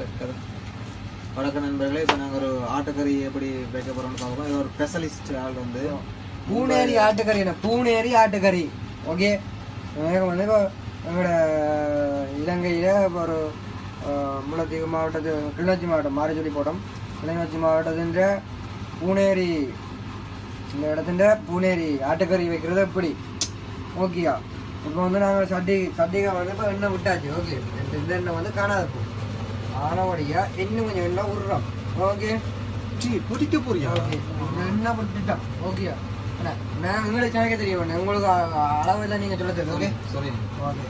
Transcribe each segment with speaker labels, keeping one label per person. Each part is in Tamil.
Speaker 1: கதை வணக்கம் நண்பர்களே இப்போ நாங்கள் ஒரு ஆட்டுக்கறி எப்படி வைக்க போகிறோம்னு பார்க்குறோம் இது ஒரு ஸ்பெஷலிஸ்ட் ஆள் வந்து
Speaker 2: பூனேரி ஆட்டுக்கறி என்ன? பூனேரி ஆட்டுக்கறி. ஓகே. எனக்கு வந்து இப்போ எங்களோட இலங்கையில் ஒரு அஹ், முல்லைத்தீவு மாவட்டத்து கிளிநொச்சி மாவட்டம் மாரிச்சொல்லி போட்டோம். கிளிநொச்சி மாவட்டத்தின் பூனேரி இந்த இடத்துல பூனேரி ஆட்டுக்கறி வைக்கிறது எப்படி? ஓகேயா? இப்போ வந்து நாங்கள் சட்டி சட்டிகா வந்து இப்போ எண்ணெய் விட்டாச்சு. ஓகே. இந்த எண்ணெய் வந்து காணாது போ ஆனவடியா இன்னும் கொஞ்சம் எண்ணெய் விடுறோம் ஓகே
Speaker 1: டீ பொடிக்க போறியா
Speaker 2: ஓகே என்ன பண்ணிட்டோம் ஓகேயா அண்ணா, நான் உங்களுக்கு சமைக்க தெரியும். உங்களுக்கு அ- அளவு எல்லாம் நீங்க சொல்ல தெரியும் ஓகே
Speaker 1: சரி
Speaker 2: ஓகே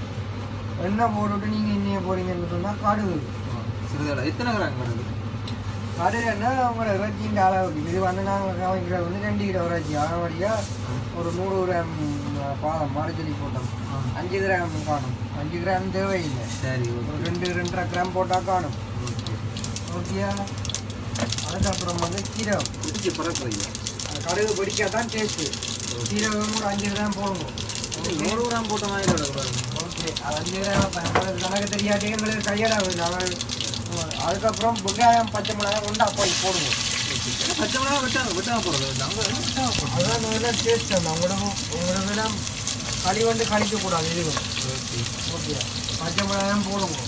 Speaker 2: எண்ணெய் போட்டுவிட்டு நீங்க இன்னைய போறீங்கன்னு சொன்னா கடுகு
Speaker 1: சிறிதளவு எத்தனை கிராம் வருது
Speaker 2: கடுகு என்ன உங்களோட இறைச்சியின் அளவுக்கு இது வந்து நாங்கள் காமிக்கிறது வந்து ரெண்டு கிலோ இறைச்சி. ஆனவடியா ஒரு நூறு கிராம் பாதம் மாறுச்சொல்லி போட்டோம். அஞ்சு கிராம் காணும். அஞ்சு கிராம் தேவையில்லை.
Speaker 1: சரி
Speaker 2: ஒரு ரெண்டு ரெண்டரை கிராம் போட்டால் காணும்.
Speaker 1: ஓகே.
Speaker 2: ஓகேயா? அதுக்கப்புறம் வந்து கீரகம்
Speaker 1: பொடிக்க பறக்குறையா
Speaker 2: அந்த கடுகு பிடிக்காதான் டேஸ்ட்டு சீரகம் ஒரு அஞ்சு கிராம் போடணும்
Speaker 1: நூறு கிராம் போட்ட மாதிரி
Speaker 2: ஓகே. அது அஞ்சு கிராம் எனக்கு தெரியாட்டி எங்களுக்கு கையால் நாங்கள் அதுக்கப்புறம் வெங்காயம் பச்சை மிளகாய் உண்டா போய் போடுவோம்.
Speaker 1: பச்சை மிளகா வெட்டாங்க வெட்டாம போகிறது
Speaker 2: அதான் நல்லா டேஸ்ட் அந்த உங்களுக்கு எல்லாம் களி வந்து கழிக்கக்கூடாது இதுவும்
Speaker 1: ஓகே
Speaker 2: பச்சை மிளகாயும் போடுவோம்.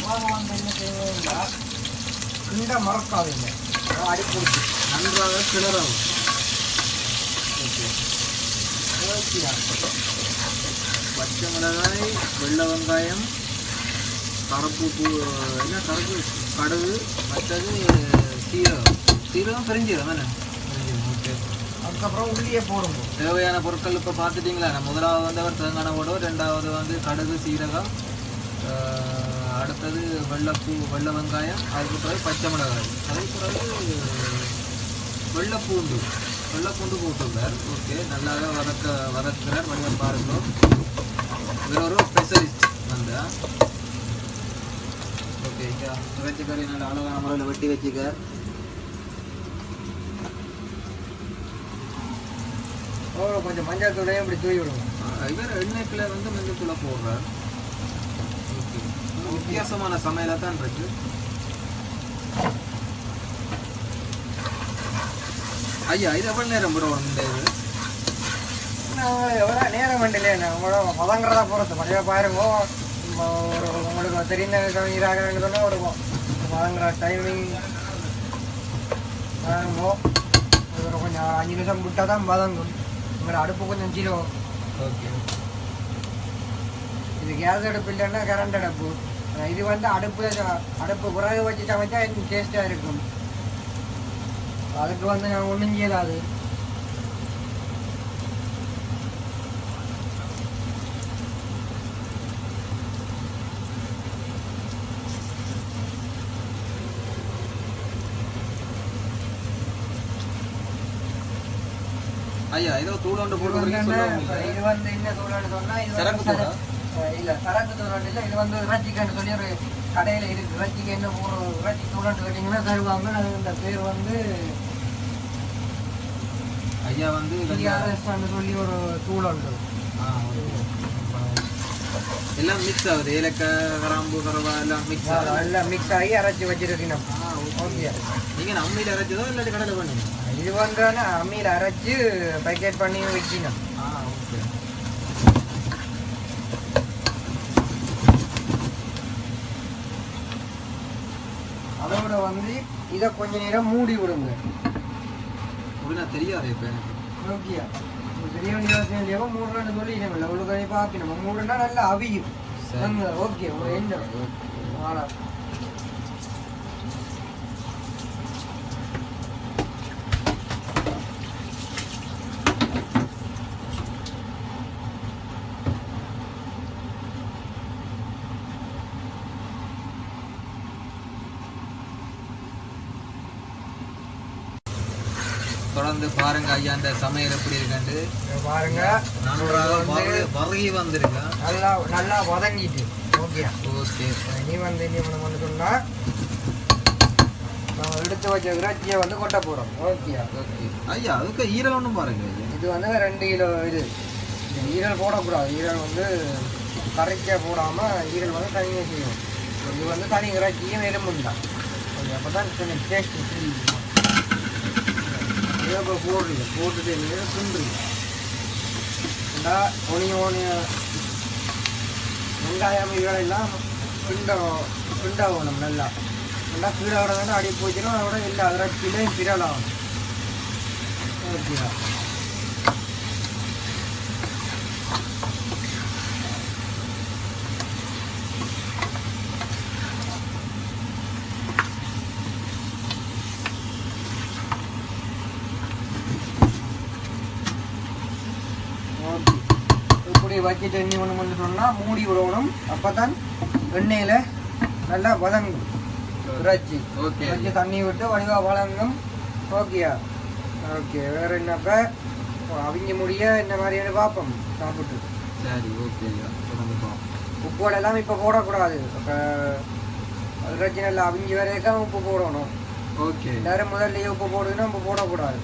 Speaker 2: மிளகாய் என்ன செய்வோம்னா கிண்ட மறக்காதுங்க அடி பிடிச்சி
Speaker 1: நன்றாக கிளறவும். ஓகே பச்சை மிளகாய் வெள்ளை வெங்காயம் கருப்பு பூ என்ன கருப்பு? கடுகு மற்றது சீரகம் சீரகம் பெருஞ்சீரகம் தானே? ஓகே
Speaker 2: அதுக்கப்புறம் உள்ளியே போடுவோம்
Speaker 1: தேவையான பொருட்கள் இப்போ பார்த்துட்டிங்களா? நான் முதலாவது வந்து அவர் தேங்காய் போடுவோம் ரெண்டாவது வந்து கடுகு சீரகம் அடுத்தது வெள்ளைப்பூ வெள்ளை வெங்காயம் அதுக்கு பிறகு பச்சை மிளகாய். அதுக்கு பிறகு வெள்ளைப்பூண்டு. வெள்ளைப்பூண்டு போட்டுருக்கார் ஓகே நல்லாவே வதக்க வதக்குறார் வடிவம் பாருங்க. இவர் ஒரு ஸ்பெஷலிஸ்ட் வந்து. ஓகே இறைச்சி கறி நல்ல அழகான முறையில் வெட்டி வச்சுக்க
Speaker 2: ஓ கொஞ்சம் மஞ்சள் தூளையும் இப்படி தூவி விடுவோம்
Speaker 1: இவர் எண்ணெய்க்குள்ள வந்து மஞ்சள் தூளை போடுறார் ஓகே வித்தியாசமான சமையலாக தான் இருக்கு ஐயா இது எவ்வளோ நேரம் ப்ரோ இந்த இது
Speaker 2: எவ்வளோ நேரம் வேண்டியில்லையே நான் உங்களோட பதங்கிறதா போகிறது மழையாக பாருங்க. உங்களுக்கு தெரிந்த கவிஞராக சொன்னால் ஒரு பதங்கிற டைமிங் பாருங்க ஒரு கொஞ்சம் அஞ்சு நிமிஷம் விட்டால் தான் பதங்கும் உங்களோட அடுப்பு கொஞ்சம் ஜீரோ.
Speaker 1: ஓகே.
Speaker 2: இது கேஸ் அடுப்பு இல்லைன்னா கரண்ட் அடுப்பு. இது வந்து அடுப்பு அடுப்பு பிறகு வச்சு சமைச்சா டேஸ்ட்டாக இருக்கும். அதுக்கு வந்து நான் ஒன்றும் செய்யலாது
Speaker 1: ஐயா ஏதோ தூளோண்டு
Speaker 2: இது
Speaker 1: போட்டு
Speaker 2: இது வந்து என்ன தூளான்னு சொன்னா இது
Speaker 1: சரக்கு தூளா?
Speaker 2: இல்ல சரக்கு தூளாண்டு இல்ல இது வந்து இறைச்சிக்கன்னு சொல்லி ஒரு கடையில இருக்கு. இறைச்சிக்கு என்ன இறைச்சி தூளாண்டு கேட்டீங்கன்னா தருவாங்க. அது இந்த பேர் வந்து
Speaker 1: ஐயா வந்து
Speaker 2: டிஆர்எஸ் சொல்லி ஒரு தூளாண்டு.
Speaker 1: ஆ, ஓகே. எல்லாம் மிக்ஸ் ஆகுது. ஏலக்காய் கிராம்பு கரவா எல்லாம் மிக்ஸ் ஆகுது.
Speaker 2: எல்லாம் மிக்ஸ் ஆகி அரைச்சி வச்சிருக்கணும்.
Speaker 1: ஆ, ஓகே.
Speaker 2: ஓகே.
Speaker 1: நீங்க என்ன அம்மியில் அரைச்சதோ இல்லாட்டி கடையில் பண்ணீங்க
Speaker 2: இது வந்து அம்மியில் அரைச்சு பேக்கெட் பண்ணி வைக்கணும்
Speaker 1: ஆ ஓகே.
Speaker 2: அதோட வந்து இதை கொஞ்ச நேரம் மூடி விடுங்க.
Speaker 1: அப்படின்னா தெரியாது இப்போ எனக்கு.
Speaker 2: ஓகேயா தெரிய வேண்டிய அவசியம் இல்லையோ ரெண்டு சொல்லி அவ்வளோ கணி பார்க்கணும் மூணுன்னா நல்லா அவியும். ஓகே ஒரு எண்ணம் ஆனா
Speaker 1: தொடர்ந்து பாருங்க ஐயா அந்த சமையல் எப்படி இருக்குன்ட்டு.
Speaker 2: இங்க பாருங்க.
Speaker 1: நன்றாக வறுகி வந்திருக்கேன்
Speaker 2: நல்லா நல்லா வதங்கிட்டு. ஓகே.
Speaker 1: ஓகே.
Speaker 2: நீ வந்து பண்ண வந்து சொன்னா நம்ம எடுத்து வச்ச இறைச்சியை வந்து கொட்ட போறோம். ஓகே.
Speaker 1: ஓகே. ஐயா அதுக்கு ஈரல் ஒன்றும் பாருங்க
Speaker 2: இது வந்து ரெண்டு கிலோ இது. இந்த ஈரல் போடக்கூடாது. ஈரல் வந்து கரைக்க போடாம ஈரல் வந்து தனியாக செய்யும் இது வந்து தனி இறைச்சியும் எலும்பும் தான். ஓகே அப்போ தான் கொஞ்சம் டேஸ்ட் இதை போடுறீங்க போட்டுட்டு நீங்க ரெண்டா ஒனிய ஒனிய வெங்காயம் இதெல்லாம் பிண்ட பிண்டாகணும் நல்லா நல்லா. கீழே விட வேண்டாம் அடி போச்சுன்னா அதோட இல்லை இறைச்சியிலையும் பிறலாம் ஓகேவா ஓகே இப்படி வச்சுட்டு எண்ணி ஒன்று பண்ணி சொன்னால் மூடி விடணும். அப்போ தான் எண்ணெயில் நல்லா வதங்கும். இறைச்சி.
Speaker 1: ஓகே.
Speaker 2: இறைச்சி தண்ணி விட்டு வடிவாக வதங்கும். ஓகேயா? ஓகே. வேறு என்னப்போ அவங்க முடிய இந்த மாதிரியான பார்ப்போம். சாப்பிட்டு.
Speaker 1: சரி ஓகே.
Speaker 2: உப்போட எல்லாம் இப்போ போடக்கூடாது. இறைச்சி நல்லா அவங்க வரைக்கும் உப்பு போடணும்.
Speaker 1: ஓகே.
Speaker 2: எல்லாரும் முதல்லயே உப்பு போடுதுன்னா உப்பு போடக்கூடாது.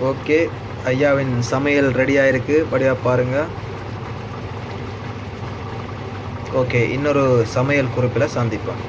Speaker 1: ஓகே. ஐயாவின் சமையல் ரெடியாக இருக்குது படியாக பாருங்கள் ஓகே இன்னொரு சமையல் குறிப்பில் சந்திப்பேன்